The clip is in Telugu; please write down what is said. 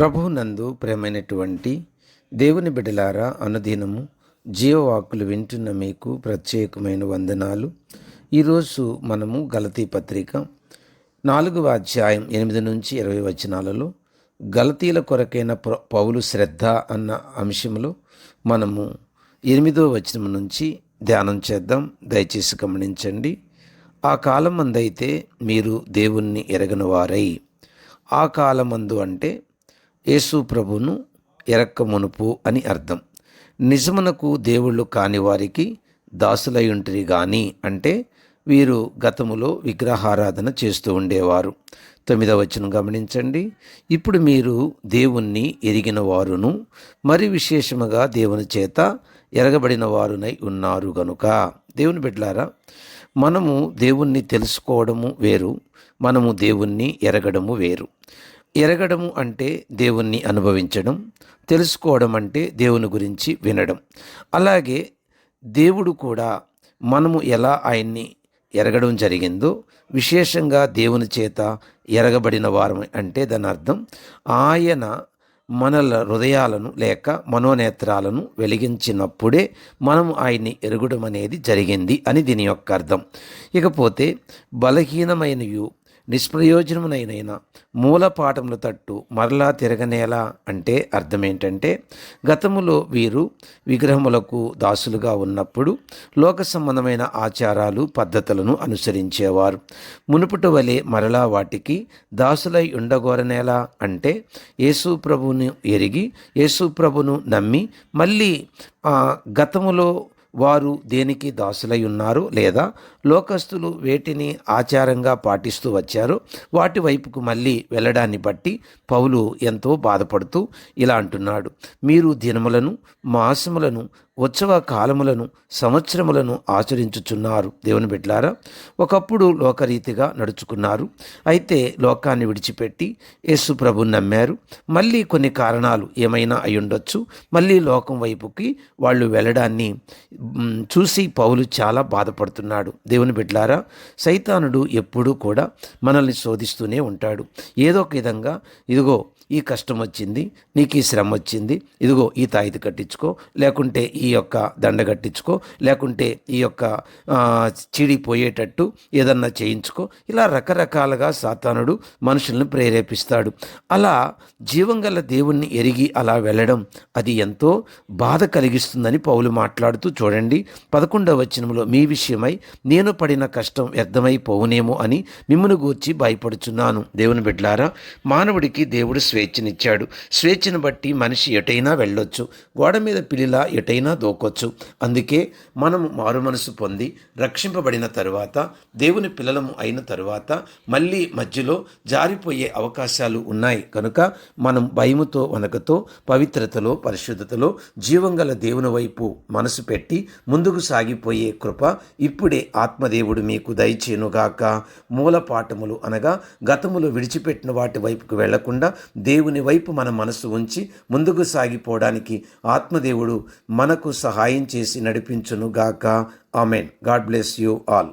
ప్రభు నందు ప్రేమైనటువంటి దేవుని బిడలారా అనుదినము జీవవాక్కులు వింటున్న మీకు ప్రత్యేకమైన వందనాలు. ఈరోజు మనము గలతీ పత్రిక నాలుగవ అధ్యాయం ఎనిమిది నుంచి ఇరవై వచనాలలో గలతీల కొరకైన పౌలు శ్రద్ధ అన్న అంశంలో మనము ఎనిమిదో వచనం నుంచి ధ్యానం చేద్దాం. దయచేసి గమనించండి. ఆ కాలం మందైతే మీరు దేవుణ్ణి ఎరగని వారై. ఆ కాలమందు అంటే యేసు ప్రభును ఎరక్క మునుపు అని అర్థం. నిజమునకు దేవుళ్ళు కాని వారికి దాసులయుంటిరి గాని అంటే వీరు గతములో విగ్రహారాధన చేస్తూ ఉండేవారు. తొమ్మిదవ వచనం గమనించండి. ఇప్పుడు మీరు దేవుణ్ణి ఎరిగిన వారును మరి విశేషముగా దేవుని చేత ఎరగబడిన వారునై ఉన్నారు గనుక. దేవుని బిడ్డలారా మనము దేవుణ్ణి తెలుసుకోవడము వేరు మనము దేవుణ్ణి ఎరగడము వేరు. ఎరగడము అంటే దేవుణ్ణి అనుభవించడం తెలుసుకోవడం అంటే దేవుని గురించి వినడం. అలాగే దేవుడు కూడా మనము ఎలా ఆయన్ని ఎరగడం జరిగిందో విశేషంగా దేవుని చేత ఎరగబడిన వారం అంటే దాని అర్థం ఆయన మనల హృదయాలను లేక మనోనేత్రాలను వెలిగించినప్పుడే మనము ఆయన్ని ఎరగడం అనేది జరిగింది అని దీని యొక్క అర్థం. ఇకపోతే బలహీనమైనయు నిష్ప్రయోజనమునైన మూల పాఠముల తట్టు మరలా తిరగనేలా అంటే అర్థం ఏంటంటే గతములో వీరు విగ్రహములకు దాసులుగా ఉన్నప్పుడు లోక సంబంధమైన ఆచారాలు పద్ధతులను అనుసరించేవారు. మునుపటి వలె మరలా వాటికి దాసులై ఉండగోరనేలా అంటే యేసు ప్రభువును ఎరిగి యేసు ప్రభును నమ్మి మళ్ళీ గతములో వారు దేనికి దాసులై ఉన్నారు లేదా లోకస్తులు వేటిని ఆచారంగా పాటిస్తూ వచ్చారు? వాటి వైపుకు మళ్ళీ వెళ్ళడాన్ని బట్టి పౌలు ఎంతో బాధపడుతూ ఇలా అంటున్నాడు. మీరు దినములను మాసములను ఉత్సవ కాలములను సంవత్సరములను ఆచరించుచున్నారు. దేవుని బిడ్లారా ఒకప్పుడు లోకరీతిగా నడుచుకున్నారు. అయితే లోకాన్ని విడిచిపెట్టి యేసు ప్రభు నమ్మారు. మళ్ళీ కొన్ని కారణాలు ఏమైనా అయ్యుండొచ్చు. మళ్ళీ లోకం వైపుకి వాళ్ళు వెళ్ళడాన్ని చూసి పౌలు చాలా బాధపడుతున్నాడు. దేవుని బిడ్లారా సైతానుడు ఎప్పుడూ కూడా మనల్ని శోధిస్తూనే ఉంటాడు. ఏదో ఒక విధంగా ఇదిగో ఈ కష్టం వచ్చింది నీకు ఈ శ్రమ వచ్చింది ఇదిగో ఈ తాయిది కట్టించుకో లేకుంటే ఈ యొక్క దండ కట్టించుకో లేకుంటే ఈ యొక్క చీడిపోయేటట్టు ఏదన్నా చేయించుకో. ఇలా రకరకాలుగా సాతానుడు మనుషులను ప్రేరేపిస్తాడు. అలా జీవం గల దేవుణ్ణి ఎరిగి అలా వెళ్ళడం అది ఎంతో బాధ కలిగిస్తుందని పౌలు మాట్లాడుతూ చూడండి పదకొండవ వచనంలో మీ విషయమై నేను పడిన కష్టం వ్యర్థమైపోవునేమో అని మిమ్మను గూర్చి భయపడుచున్నాను. దేవుని బిడ్లారా మానవుడికి దేవుడు స్వేచ్ఛనిచ్చాడు. స్వేచ్ఛను బట్టి మనిషి ఎటైనా వెళ్ళొచ్చు. గోడ మీద పిల్లిలా ఎటైనా దూకొచ్చు. అందుకే మనము మారు మనసు పొంది రక్షింపబడిన తరువాత దేవుని పిల్లలము అయిన తరువాత మళ్ళీ మధ్యలో జారిపోయే అవకాశాలు ఉన్నాయి. కనుక మనం భయముతో వనకతో పవిత్రతలో పరిశుద్ధతలో జీవంగల దేవుని వైపు మనసు పెట్టి ముందుకు సాగిపోయే కృప ఇప్పుడే ఆత్మదేవుడు మీకు దయచేనుగాక మూల పాఠములు అనగా గతములు విడిచిపెట్టిన వాటి వైపుకు వెళ్ళకుండా దేవుని వైపు మన మనసు ఉంచి ముందుకు సాగిపోవడానికి ఆత్మదేవుడు మనకు సహాయం చేసి నడిపించునుగాక. Amen. God bless you all.